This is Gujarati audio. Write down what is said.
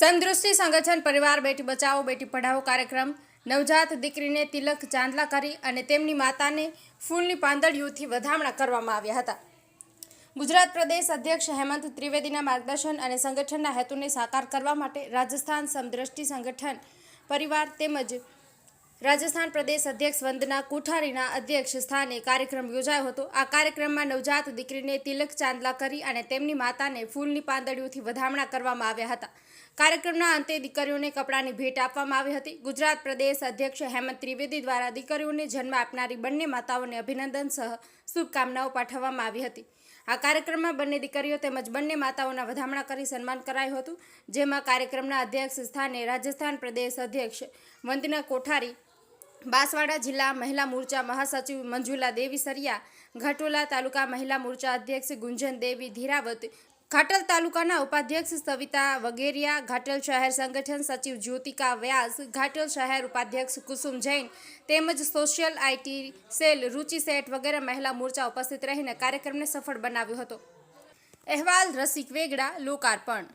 તંદુરસ્તી સંગઠન, પરિવાર બેટી બચાવો બેટી પઢાઓ કાર્યક્રમ, નવજાત દીકરીને તિલક ચાંદલા કરી અને તેમની માતાને ફૂલની પાંદડીઓથી વધામણા કરવામાં આવ્યા હતા. ગુજરાત પ્રદેશ અધ્યક્ષ હેમંત ત્રિવેદીના માર્ગદર્શન અને સંગઠનના હેતુને સાકાર કરવા માટે રાજસ્થાન સમદ્રષ્ટિ સંગઠન, પરિવાર તેમજ રાજસ્થાન પ્રદેશ અધ્યક્ષ વંદના કોઠારીના અધ્યક્ષ સ્થાને કાર્યક્રમ યોજાયો હતો. આ કાર્યક્રમમાં નવજાત દીકરીને તિલક ચાંદલા કરી અને તેમની માતાને ફૂલની પાંદડીઓથી વધામણા કરવામાં આવ્યા હતા. કાર્યક્રમના અંતે દીકરીઓને કપડાની ભેટ આપવામાં આવી હતી. ગુજરાત પ્રદેશ અધ્યક્ષ હેમંત ત્રિવેદી દ્વારા દીકરીઓને જન્મ આપનારી બંને માતાઓને અભિનંદન સહ શુભકામનાઓ પાઠવવામાં આવી હતી. આ કાર્યક્રમમાં બંને દીકરીઓ તેમજ બંને માતાઓના વધામણા કરી સન્માન કરાયું હતું. જેમાં કાર્યક્રમના અધ્યક્ષ સ્થાને રાજસ્થાન પ્રદેશ અધ્યક્ષ વંદના કોઠારી બાંસવાડા જિલ્લા મહિલા મોરચા મહાસચિવ મંજુલા દેવી સરિયા, ઘાટોલા તાલુકા મહિલા મોરચા અધ્યક્ષ ગુંજન દેવી ધીરાવત, ઘાટલ તાલુકાના ઉપાધ્યક્ષ સવિતા વગેરિયા, ઘાટલ શહેર સંગઠન સચિવ જ્યોતિકા વ્યાસ, ઘાટલ શહેર ઉપાધ્યક્ષ કુસુમ જૈન તેમજ social IT cell Ruchi Seth વગેરે મહિલા મોરચા ઉપસ્થિત રહીને કાર્યક્રમને સફળ બનાવ્યો હતો. અહેવાલ રસિક વેગડા, લોકાર્પણ.